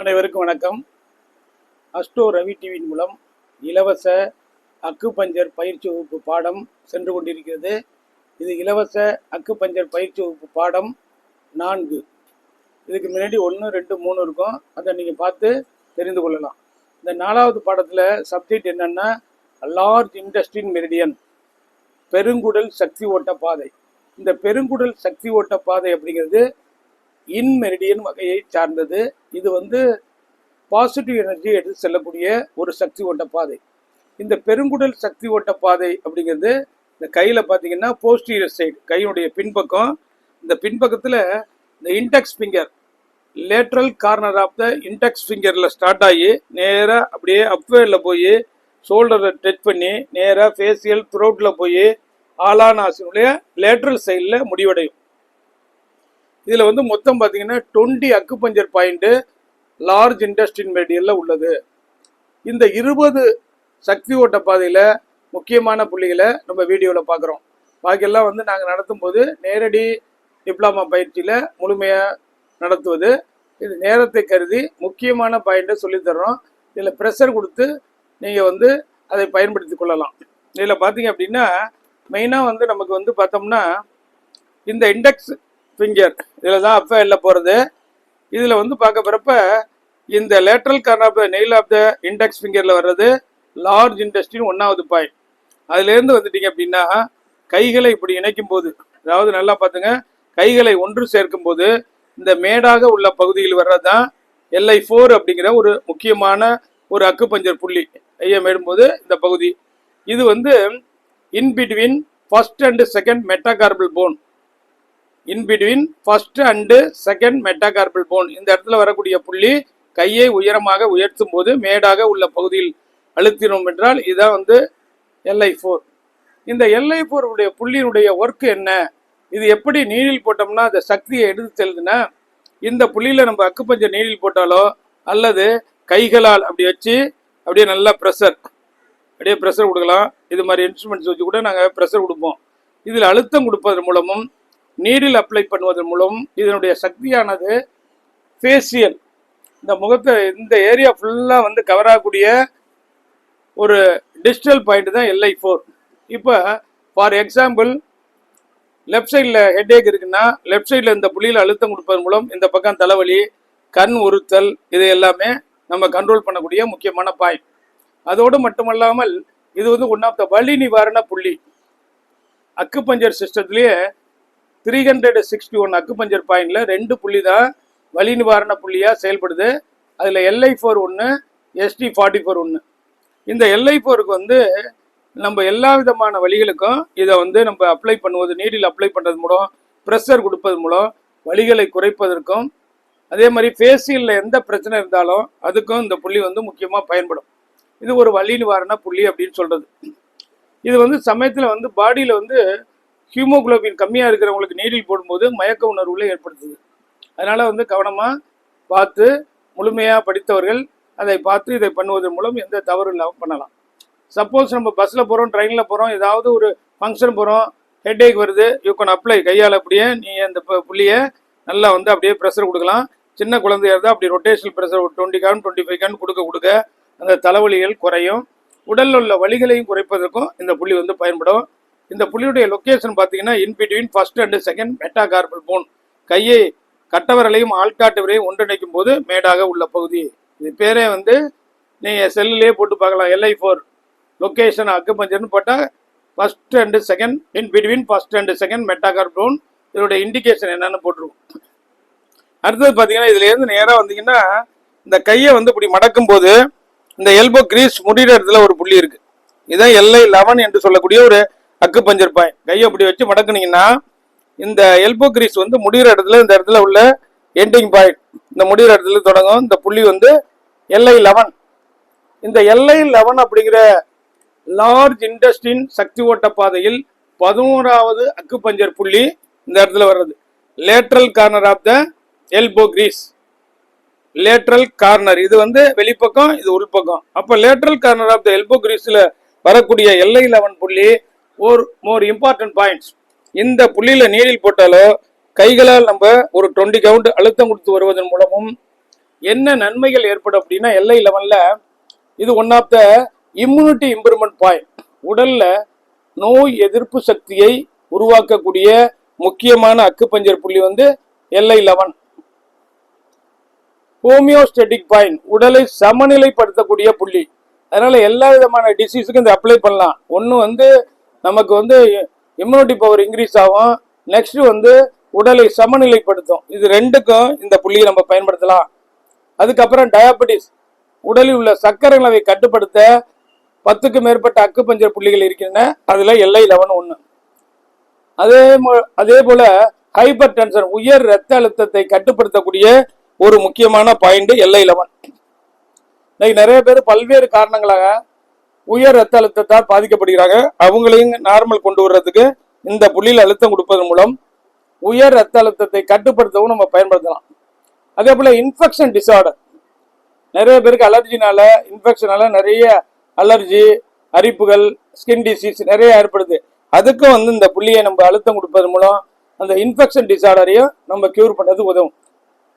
அனைவருக்கும் வணக்கம். அஸ்டோ ரவி டிவியின் மூலம் இலவச அக்குபஞ்சர் பயிற்சி வகுப்பு பாடம் சென்று கொண்டிருக்கிறது. இது இலவச அக்குபஞ்சர் பயிற்சி வகுப்பு பாடம் நான்கு. இதுக்கு முன்னாடி ஒன்று ரெண்டு மூணு இருக்கும். அதை நீங்கள் பார்த்து தெரிந்து கொள்ளலாம். இந்த நாலாவது பாடத்தில் சப்ஜெக்ட் என்னென்னா லார்ஜ் இண்டஸ்ட்ரின் மெரிடியன் பெருங்குடல் சக்தி ஓட்ட பாதை இந்த பெருங்குடல் சக்தி ஓட்ட பாதை அப்படிங்கிறது இன்மெரிடியன் வகையை சார்ந்தது. இது வந்து பாசிட்டிவ் எனர்ஜி எடுத்து செல்லக்கூடிய ஒரு சக்தி ஓட்ட பாதை. இந்த பெருங்குடல் சக்தி ஓட்ட பாதை அப்படிங்கிறது இந்த கையில் பார்த்தீங்கன்னா போஸ்டீரியர் சைடு கையினுடைய பின்பக்கம். இந்த பின்பக்கத்தில் இந்த index finger lateral corner of the index ஃபிங்கரில் start ஆகி நேராக அப்படியே அப்வேரில் போய் ஷோல்டரை டச் பண்ணி நேராக ஃபேஷியல் த்ரோட்டில் போய் ஆலானாசினுடைய லேட்ரல் சைடில் முடிவடையும். இதில் வந்து மொத்தம் பார்த்தீங்கன்னா டுவெண்ட்டி அக்குபஞ்சர் பாயிண்ட்டு லார்ஜ் இண்டஸ்ட்ரியின் மெட்டீரியலில் உள்ளது. இந்த இருபது சக்தி ஓட்ட பாதையில் முக்கியமான புள்ளிகளை நம்ம வீடியோவில் பார்க்குறோம் பாக்கியெல்லாம் வந்து நாங்கள் நடத்தும் போது நேரடி டிப்ளமா பயிற்சியில் முழுமையாக நடத்துவது. இது நேரத்தை கருதி முக்கியமான பாயிண்ட்டை சொல்லித்தர்றோம் இதில் ப்ரெஷர் கொடுத்து நீங்கள் வந்து அதை பயன்படுத்தி கொள்ளலாம். இதில் பார்த்தீங்க அப்படின்னா மெயினாக வந்து நமக்கு வந்து பார்த்தோம்னா இந்த இண்டெக்ஸ் ஃபிங்கர் இதில் தான் அஃபேரில் போகிறது இதில் வந்து பார்க்க போகிறப்ப இந்த lateral corner of the nail of the index ஃபிங்கரில் வர்றது லார்ஜ் இண்டஸ்ட்ரின் ஒன்றாவது பாயிண்ட் அதுலேருந்து வந்துட்டீங்க அப்படின்னா கைகளை இப்படி இணைக்கும் போது அதாவது நல்லா பார்த்துங்க கைகளை ஒன்று சேர்க்கும் போது இந்த மேடாக உள்ள பகுதியில் வர்றது தான் எல்ஐ ஃபோர் அப்படிங்கிற ஒரு முக்கியமான ஒரு அக்கு பஞ்சர் புள்ளி. ஐயம் மேடும்போது இந்த பகுதி. இது வந்து in between first and second metacarpal bone in between first and second metacarpal bone இந்த இடத்துல வரக்கூடிய புள்ளி கையை உயரமாக உயர்த்தும் போது மேடாக உள்ள பகுதியில் அழுத்தினோம் என்றால் இதான் வந்து எல்ஐ ஃபோர் இந்த எல்ஐ ஃபோர் உடைய புள்ளியினுடைய ஒர்க் என்ன? இது எப்படி நீரில் போட்டோம்னா அந்த சக்தியை எடுத்து செல்லுதுன்னா இந்த புள்ளியில் நம்ம அக்குப்பஞ்சர் நீரில் போட்டாலோ அல்லது கைகளால் அப்படி வச்சு அப்படியே நல்லா ப்ரெஷர் அப்படியே ப்ரெஷர் கொடுக்கலாம். இது மாதிரி இன்ஸ்ட்ருமெண்ட்ஸ் வச்சு கூட நாங்கள் ப்ரெஷர் கொடுப்போம். இதில் அழுத்தம் கொடுப்பதன் மூலமும் நீரில் அப்ளை பண்ணுவதன் மூலம் இதனுடைய சக்தியானது ஃபேஷியல் இந்த முகத்தை இந்த ஏரியா ஃபுல்லாக வந்து கவர் ஆகக்கூடிய ஒரு டிஜிட்டல் பாயிண்ட் தான் எல்ஐ ஃபோர் இப்போ ஃபார் எக்ஸாம்பிள் லெஃப்ட் சைடில் ஹெட்ஏக் இருக்குன்னா லெஃப்ட் சைடில் இந்த புள்ளியில் அழுத்தம் கொடுப்பதன் மூலம் இந்த பக்கம் தலைவலி கண் உறுத்தல் இது எல்லாமே நம்ம கண்ட்ரோல் பண்ணக்கூடிய முக்கியமான பாயிண்ட் அதோடு மட்டுமல்லாமல் இது வந்து ஒன் ஆஃப் த வலி நிவாரண புள்ளி. Acupuncture சிஸ்டத்துலேயே three hundred sixty one acupuncture பாயிண்டில் ரெண்டு புள்ளி தான் வலி நிவாரண புள்ளியாக செயல்படுது. அதில் எல்ஐ ஃபோர் ஒன்று எஸ்டி ஃபார்ட்டி ஃபோர் ஒன்று இந்த எல்ஐ ஃபோருக்கு வந்து நம்ம எல்லா விதமான வழிகளுக்கும் இதை வந்து நம்ம அப்ளை பண்ணுவது நீடில் அப்ளை பண்ணுறது மூலம் ப்ரெஷர் கொடுப்பது மூலம் வலிகளை குறைப்பதற்கும் அதே மாதிரி ஃபேஷியலில் எந்த பிரச்சனை இருந்தாலும் அதுக்கும் இந்த புள்ளி வந்து முக்கியமாக பயன்படும். இது ஒரு வலி நிவாரண புள்ளி அப்படின்னு சொல்கிறது இது வந்து சமயத்தில் வந்து பாடியில் வந்து ஹியூமோகுளோபின் கம்மியாக இருக்கிறவங்களுக்கு நீடில் போடும்போது மயக்க உணர்வுகளை ஏற்படுத்துது. அதனால் வந்து கவனமாக பார்த்து முழுமையாக படித்தவர்கள் அதை பார்த்து இதை பண்ணுவதன் மூலம் எந்த தவறும் இல்லாமல் பண்ணலாம். சப்போஸ் நம்ம பஸ்ஸில் போகிறோம் ட்ரெயினில் போகிறோம் ஏதாவது ஒரு ஃபங்க்ஷன் போகிறோம் ஹெட்டேக் வருது யூ கேன் அப்ளை கையால் அப்படியே நீ அந்த புள்ளியை நல்லா வந்து அப்படியே ப்ரெஷர் கொடுக்கலாம். சின்ன குழந்தையாக இருந்தால் அப்படி ரொட்டேஷனல் ப்ரெஷர் ஒரு twenty count twenty five count கொடுக்க கொடுக்க அந்த தலைவலிகள் குறையும். உடலில் உள்ள வலிகளையும் குறைப்பதற்கும் இந்த புள்ளி வந்து பயன்படும். இந்த புள்ளியுடைய லொக்கேஷன் பார்த்தீங்கன்னா in between first and second metacarpal bone கையை கட்டவரலையும் ஆள்காட்டவரையும் ஒன்றிணைக்கும் போது மேடாக உள்ள பகுதி. இது பேரே வந்து நீங்கள் செல்லுலேயே போட்டு பார்க்கலாம் எல்ஐ ஃபோர் லொக்கேஷன் அக்குபஞ்சர்னு போட்டால் first and second in between first and second metacarpal bone இதோட இண்டிகேஷன் என்னன்னு போட்டுருவோம். அடுத்தது பார்த்தீங்கன்னா இதுலேருந்து நேராக வந்தீங்கன்னா இந்த கையை வந்து இப்படி மடக்கும் போது இந்த எல்போ கிரீஸ் முடிகிற இடத்துல ஒரு புள்ளி இருக்குது இதான் எல்ஐ லெவன் என்று சொல்லக்கூடிய ஒரு அக்கு பஞ்சர் பாய் கையை இப்படி வச்சு மடக்குனீங்கன்னா இந்த எல்போ கிரீஸ் வந்து முடிகிற இடத்துல இந்த இடத்துல உள்ள எண்டிங் பாயிண்ட் இந்த முடிகிற இடத்துல தொடங்கும். இந்த புள்ளி வந்து எல்ஐ லெவன் இந்த எல்ஐ லெவன் அப்படிங்கிற லார்ஜ் இண்டஸ்ட்ரியின் சக்தி ஓட்ட பாதையில் பதினோராவது அக்குபஞ்சர் புள்ளி இந்த இடத்துல வர்றது. Lateral corner of the elbow crease lateral corner இது வந்து வெளிப்பக்கம் இது உள்பக்கம். அப்போ lateral corner of the elbow கிரீஸில் வரக்கூடிய எல்ஐ லெவன் புள்ளி ஒரு மோர் இம்பார்ட்டன்ட் பாயிண்ட்ஸ் இந்த புள்ளியில் நீரில் போட்டாலோ கைகளால் நம்ம ஒரு டுவெண்ட்டி கவுண்ட் அழுத்தம் கொடுத்து வருவதன் மூலமும் என்ன நன்மைகள் ஏற்படும் அப்படின்னா எல்லை லெவலில் இது one of the immunity improvement point உடல்ல நோய் எதிர்ப்பு சக்தியை உருவாக்கக்கூடிய முக்கியமான அக்குப்பஞ்சர் புள்ளி வந்து எல்ஐ லெவன் ஹோமியோஸ்டெட்டிக் பாயிண்ட் உடலை சமநிலைப்படுத்தக்கூடிய புள்ளி. அதனால எல்லா விதமான டிசீஸுக்கும் இதை அப்ளை பண்ணலாம். ஒன்று வந்து நமக்கு வந்து இம்யூனிட்டி பவர் இன்க்ரீஸ் ஆகும். நெக்ஸ்ட் வந்து உடலை சமநிலைப்படுத்தும். இது ரெண்டுக்கும் இந்த புள்ளியை நம்ம பயன்படுத்தலாம். அதுக்கப்புறம் டயாபெட்டிஸ் உடலில் உள்ள சர்க்கரை அளவை கட்டுப்படுத்த பத்துக்கு மேற்பட்ட அக்குப்பஞ்சர் புள்ளிகள் இருக்கின்றன. அதில் எல்ஐ லெவன் ஒன்று அதே அதே போல ஹைப்பர் டென்ஷன் உயர் ரத்த அழுத்தத்தை கட்டுப்படுத்தக்கூடிய ஒரு முக்கியமான பாயிண்ட் எல்ஐ லெவன் இன்னைக்கு நிறைய பேர் பல்வேறு காரணங்களாக உயர் ரத்த அழுத்தத்தால் பாதிக்கப்படுகிறாங்க. அவங்களையும் நார்மல் கொண்டு வர்றதுக்கு இந்த புள்ளியில் அழுத்தம் கொடுப்பதன் மூலம் உயர் ரத்த அழுத்தத்தை கட்டுப்படுத்தவும் நம்ம பயன்படுத்தலாம். அதே போல இன்ஃபெக்ஷன் டிசார்டர் நிறைய பேருக்கு அலர்ஜினால இன்ஃபெக்ஷனால நிறைய அலர்ஜி அரிப்புகள் ஸ்கின் டிசீஸ் நிறைய ஏற்படுது. அதுக்கும் வந்து இந்த புள்ளியை நம்ம அழுத்தம் கொடுப்பதன் மூலம் அந்த இன்ஃபெக்ஷன் டிசார்டரையும் நம்ம கியூர் பண்ணது உதவும்.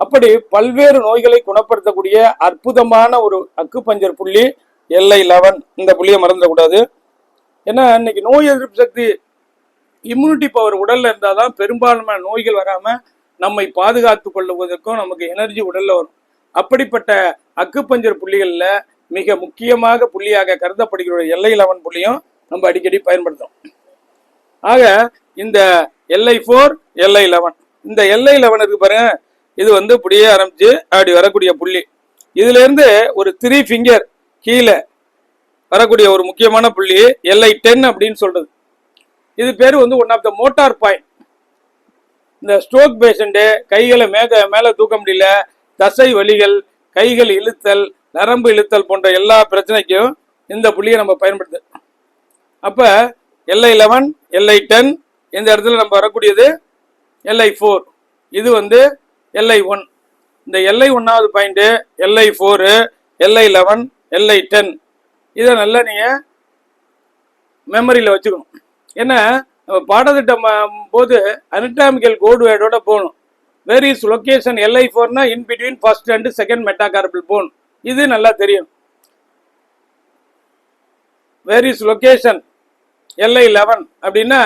அப்படி பல்வேறு நோய்களை குணப்படுத்தக்கூடிய அற்புதமான ஒரு அக்குப்பஞ்சர் புள்ளி எல்ஐ லெவன் இந்த புள்ளியை மறந்துடக்கூடாது. ஏன்னா இன்னைக்கு நோய் எதிர்ப்பு சக்தி இம்யூனிட்டி பவர் உடல்ல இருந்தாதான் பெரும்பாலான நோய்கள் வராம நம்மை பாதுகாத்து கொள்ளுவதற்கும் நமக்கு எனர்ஜி உடல்ல வரும். அப்படிப்பட்ட அக்குப்பஞ்சர் புள்ளிகளில் மிக முக்கியமாக புள்ளியாக கருதப்படுகிற எல்ஐ லெவன் புள்ளியும் நம்ம அடிக்கடி பயன்படுத்தும் ஆக இந்த எல்ஐ ஃபோர் எல்ஐ லெவன் இந்த எல்ஐ லெவன் இருக்கு பாருங்க. இது வந்து இப்படியே ஆரம்பிச்சு அப்படி வரக்கூடிய புள்ளி. இதுல இருந்து ஒரு த்ரீ ஃபிங்கர் கீழே வரக்கூடிய ஒரு முக்கியமான புள்ளி எல்ஐ டென் அப்படின்னு சொல்றது. இது பேர் வந்து one of the motor point இந்த ஸ்ட்ரோக் பேஷண்ட்டு கைகளை மேக மேலே தூக்க முடியல தசை வலிகள் கைகள் இழுத்தல் நரம்பு இழுத்தல் போன்ற எல்லா பிரச்சனைக்கும் இந்த புள்ளியை நம்ம பயன்படுத்து அப்போ எல்ஐ லெவன் எல்ஐ டென் இந்த இடத்துல நம்ம வரக்கூடியது எல்ஐ ஃபோர் இது வந்து எல்ஐ ஒன் இந்த எல்ஐ ஒன்னாவது point LI four LI eleven LI ten இதை நல்லா நீங்கள் மெமரியில் வச்சுக்கணும். ஏன்னா நம்ம பாடத்திட்டம் போது அனட்டாமிக்கல் கோடுவேர்டோட போகணும். Where is location LI ஃபோர்னா in between first and second metacarpal bone இது நல்லா தெரியும். Where is location LI eleven அப்படின்னா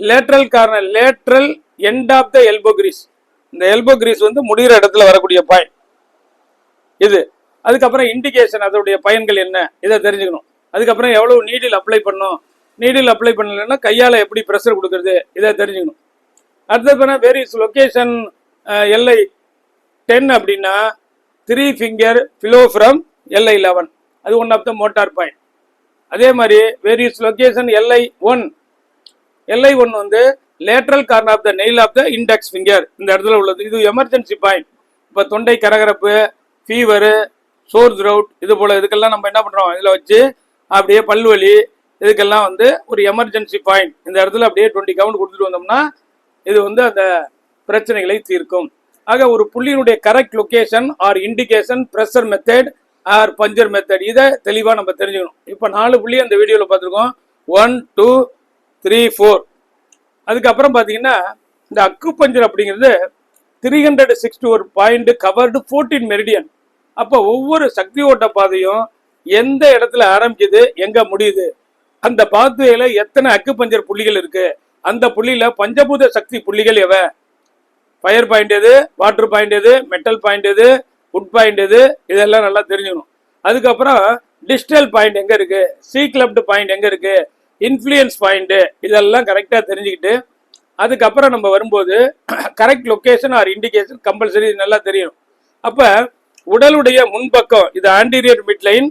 lateral corner lateral end of the elbow crease இந்த எல்போ கிரீஸ் வந்து முடிகிற இடத்துல வரக்கூடிய பாயிண்ட் இது. அதுக்கப்புறம் இண்டிகேஷன் அதோடைய பயன்கள் என்ன இதை தெரிஞ்சுக்கணும். அதுக்கப்புறம் எவ்வளவு நீடில் அப்ளை பண்ணும் நீடில் அப்ளை பண்ணலைன்னா கையால் எப்படி ப்ரெஷர் கொடுக்கறது இதை தெரிஞ்சுக்கணும். அடுத்தது பண்ண வேரியஸ் லொக்கேஷன் எல்ஐ டென் அப்படின்னா three finger follow from LI eleven அது one of the motor point அதே மாதிரி various location LI one LI one வந்து lateral corner of the nail of the index finger இந்த இடத்துல உள்ளது. இது எமர்ஜென்சி பாயிண்ட் இப்போ தொண்டை கரகரப்பு ஃபீவரு சோர் த்ரவுட் இது போல இதுக்கெல்லாம் நம்ம என்ன பண்ணுறோம் இதில் வச்சு அப்படியே பல்வலி இதுக்கெல்லாம் வந்து ஒரு எமர்ஜென்சி பாயிண்ட் இந்த இடத்துல அப்படியே டுவெண்ட்டி கவுண்ட் கொடுத்துட்டு வந்தோம்னா இது வந்து அந்த பிரச்சனைகளை தீர்க்கும். ஆக ஒரு புள்ளியினுடைய correct location or indication pressure method or puncture method இதை தெளிவாக நம்ம தெரிஞ்சுக்கணும். இப்போ நாலு புள்ளி அந்த வீடியோவில் பார்த்துருக்கோம். ஒன் டூ த்ரீ ஃபோர் அதுக்கப்புறம் பார்த்தீங்கன்னா இந்த அக்கு பஞ்சர் அப்படிங்கிறது த்ரீ ஹண்ட்ரட் சிக்ஸ்டி ஒரு பாயிண்ட் கவர்டு ஃபோர்டீன் மெரிடியன் அப்போ ஒவ்வொரு சக்தி ஓட்ட பாதையும் எந்த இடத்துல ஆரம்பிக்குது எங்க முடியுது? அந்த பாதையில எத்தனை அக்கு பஞ்சர் புள்ளிகள் இருக்கு? அந்த புள்ளியில பஞ்சபூத சக்தி புள்ளிகள் எவ? ஃபயர் பாயிண்ட் எது? வாட்டர் பாயிண்ட் எது? மெட்டல் பாயிண்ட் எது? உட் பாயிண்ட் எது? இதெல்லாம் நல்லா தெரிஞ்சுக்கணும். அதுக்கப்புறம் டிஜிட்டல் பாயிண்ட் எங்க இருக்கு? சி கிளப்டு பாயிண்ட் எங்க இருக்கு? இன்ஃப்ளூயன்ஸ் பாயிண்ட் இதெல்லாம் கரெக்டாக தெரிஞ்சுக்கிட்டு அதுக்கப்புறம் நம்ம வரும்போது correct location or indication compulsory நல்லா தெரியணும் அப்போ உடலுடைய முன்பக்கம் இது ஆன்டீரியர் மிட்லைன்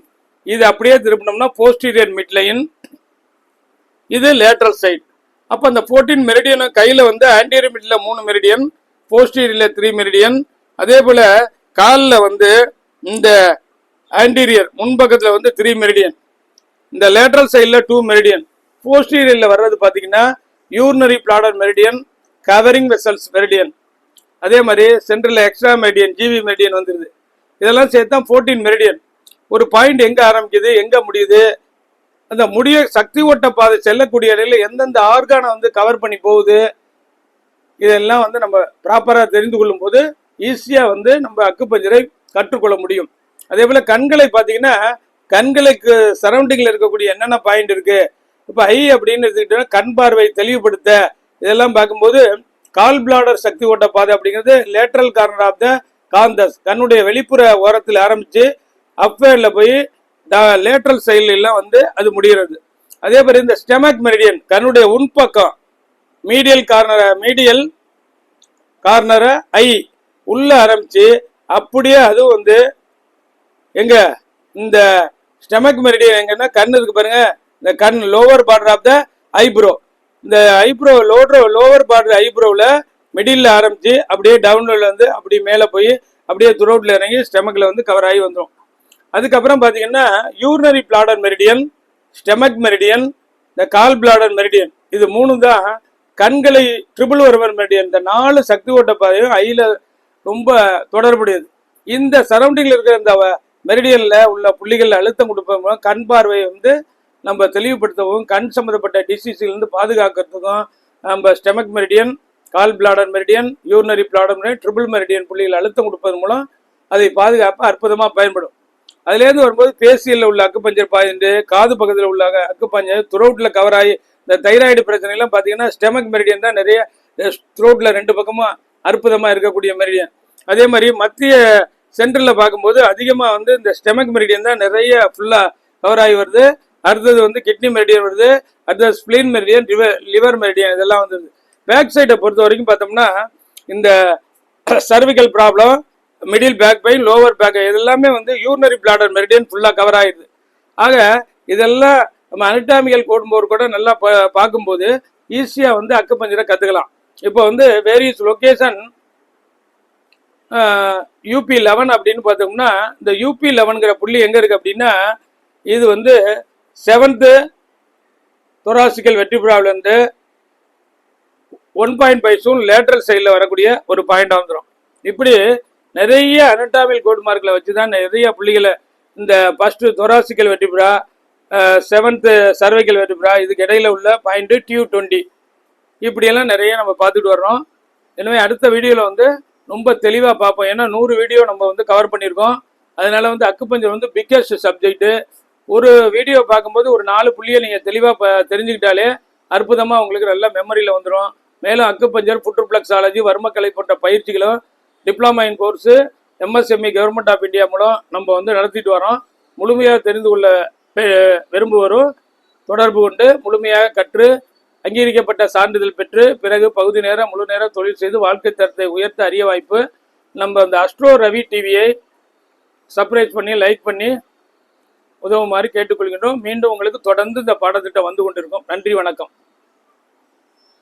இது அப்படியே திருப்பினோம்னா போஸ்டீரியர் மிட்லைன் இது லேட்ரல் சைட் அப்போ அந்த ஃபோர்டீன் மெரிடியன் கையில் வந்து ஆன்டீரியர் மிட்ல மூணு மெரிடியன் போஸ்டீரியரில் த்ரீ மெரிடியன் அதே போல் காலில் வந்து இந்த ஆன்டீரியர் முன்பக்கத்தில் வந்து த்ரீ மெரிடியன் இந்த லேட்ரல் சைடில் டூ மெரிடியன் போஸ்டீரியரில் வர்றது பார்த்தீங்கன்னா urinary bladder meridian covering vessels meridian அதே மாதிரி central extra meridian GV meridian வந்துருது. இதெல்லாம் சேர்த்தா ஃபோர்டீன் மெரிடியன் ஒரு பாயிண்ட் எங்கே ஆரம்பிக்குது எங்கே முடியுது? அந்த முடிய சக்தி ஓட்ட பாதை செல்லக்கூடிய இடையில எந்தெந்த ஆர்கானை வந்து கவர் பண்ணி போகுது? இதெல்லாம் வந்து நம்ம ப்ராப்பராக தெரிந்து கொள்ளும் போது ஈஸியாக வந்து நம்ம அக்குப்பஞ்சரை கற்றுக்கொள்ள முடியும். அதே போல் கண்களை பார்த்தீங்கன்னா கண்களுக்கு சரௌண்டிங்கில் இருக்கக்கூடிய என்னென்ன பாயிண்ட் இருக்குது இப்போ ஐ அப்படின்னு எடுத்துக்கிட்டோம்னா கண் பார்வை தெளிவுபடுத்த. இதெல்லாம் பார்க்கும்போது கால் பிளாடர் சக்தி ஓட்ட பாதை அப்படிங்கிறது lateral corner of the canthus கண்ணுடைய வெளிப்புற ஓரத்தில் ஆரம்பித்து அப்வேரில் போய் லேட்ரல் செயலெல்லாம் வந்து அது முடிகிறது. அதே மாதிரி இந்த ஸ்டெமக் மெரிடியன் கண்ணுடைய உண்பக்கம் மீடியல் கார்னரை மீடியல் கார்னரை ஐ உள்ள ஆரம்பித்து அப்படியே அதுவும் வந்து எங்க இந்த ஸ்டெமக் மெரிடியன் எங்கன்னா கண் இருக்கு பாருங்க. இந்த கண் lower border of the eyebrow இந்த ஐப்ரோ லோட்ரோ லோவர் பார்டர் ஐப்ரோவில் மிடில் ஆரம்பிச்சு அப்படியே டவுன்ல வந்து அப்படியே மேலே போய் அப்படியே துரோட்ல இறங்கி ஸ்டெமக்ல வந்து கவர் ஆகி வந்துடும் அதுக்கப்புறம் பார்த்தீங்கன்னா urinary bladder meridian stomach meridian இந்த கால் பிளாடர் மெரிடியன் இது மூணு தான் கண்களை ட்ரிபிள் ஒருவர் மெரிடியன் இந்த நாலு சக்தி ஓட்ட பாதையும் ஐயில் ரொம்ப தொடர்புடையது. இந்த சரௌண்டிங்கில் இருக்கிற இந்த மெரிடியனில் உள்ள புள்ளிகளில் அழுத்தம் கொடுப்பதன் மூலம் கண் பார்வையை வந்து நம்ம தெளிவுபடுத்தவும் கண் சம்மந்தப்பட்ட டிசீஸ்லேருந்து பாதுகாக்கிறதுக்கும் நம்ம stomach meridian gall bladder meridian urinary bladder meridian triple meridian புள்ளிகள் அழுத்தம் கொடுப்பதன் மூலம் அதை பாதுகாப்பாக அற்புதமாக பயன்படும். அதுலேருந்து வரும்போது பேசியலில் உள்ள அக்குப்பஞ்சர் பாயிண்ட் காது பக்கத்தில் உள்ள அக்குப்பஞ்சர் த்ரோட்டில் கவர் ஆகி இந்த தைராய்டு பிரச்சனைலாம் பார்த்தீங்கன்னா ஸ்டெமக் மெரிடியன் தான் நிறைய த்ரோட்டில் ரெண்டு பக்கமும் அற்புதமாக இருக்கக்கூடிய மெரிடியன் அதே மாதிரி மத்திய சென்டரில் பார்க்கும்போது அதிகமாக வந்து இந்த ஸ்டெமக் மெரிடியன் தான் நிறைய ஃபுல்லாக கவர் ஆகி வருது. அடுத்தது வந்து கிட்னி மெரிடியன் வருது. அடுத்தது spleen meridian liver liver meridian இதெல்லாம் வந்துருது பேக் சைடை பொறுத்த வரைக்கும் பார்த்தோம்னா இந்த cervical problem middle back pain lower back இது எல்லாமே வந்து யூரினரி பிளாடர் மெரிடியன் ஃபுல்லாக கவர் ஆயிடுது. ஆக இதெல்லாம் நம்ம அனட்டாமிக்கல் கோடும்போர் கூட நல்லா பா- பார்க்கும்போது ஈஸியாக வந்து அக்குப்பஞ்சரை கற்றுக்கலாம் இப்போ வந்து வேரியஸ் லொக்கேஷன் யூபி லெவன் அப்படின்னு பார்த்தோம்னா இந்த யூபி லெவனுங்கிற புள்ளி எங்கே இருக்குது அப்படின்னா இது வந்து செவன்த்து தொராசிக்கல் வெட்டிபுறாவிலேருந்து ஒன் பாயிண்ட் ஃபைவ் சூன் லேட்ரல் சைடில் வரக்கூடிய ஒரு பாயிண்ட் வந்துடும் இப்படி நிறைய அனட்டாமில் கோட் மார்க்கில் வச்சு தான் நிறைய புள்ளிகளை இந்த first thoracic vertebra seventh cervical vertebra இதுக்கு இடையில உள்ள பாயிண்ட்டு டியூ டுவெண்ட்டி இப்படியெல்லாம் நிறைய நம்ம பார்த்துட்டு வர்றோம். எனவே அடுத்த வீடியோவில் வந்து ரொம்ப தெளிவாக பார்ப்போம். ஏன்னா நூறு வீடியோ நம்ம வந்து கவர் பண்ணியிருக்கோம். அதனால் வந்து அக்குப்பஞ்சர் வந்து பிக்கஸ்ட் சப்ஜெக்ட்டு ஒரு வீடியோ பார்க்கும்போது ஒரு நாலு புள்ளியை நீங்கள் தெளிவாக தெரிஞ்சுக்கிட்டாலே அற்புதமாக உங்களுக்கு நல்ல மெமரியில் வந்துடும் மேலும் அக்குப்பஞ்சர் புற்றுப்ளக்ஸாலஜி வர்மக்கலை போன்ற பயிற்சிகளும் diploma in course MSME government of India மூலம் நம்ம வந்து நடத்திட்டு வரோம். முழுமையாக தெரிந்து கொள்ள பெ- விரும்புவோரும் தொடர்பு கொண்டு முழுமையாக கற்று அங்கீகரிக்கப்பட்ட சான்றிதழ் பெற்று பிறகு பகுதி நேரம் முழு நேரம் தொழில் செய்து வாழ்க்கை தரத்தை உயர்த்த அறிய வாய்ப்பு நம்ம அந்த அஸ்ட்ரோ ரவி டிவியை சப்ஸ்கிரைப் பண்ணி லைக் பண்ணி உதவுமாறு கேட்டுக்கொள்கின்றோம். மீண்டும் உங்களுக்கு தொடர்ந்து இந்த பாடத்திட்டம் வந்து கொண்டிருக்கும். நன்றி வணக்கம்.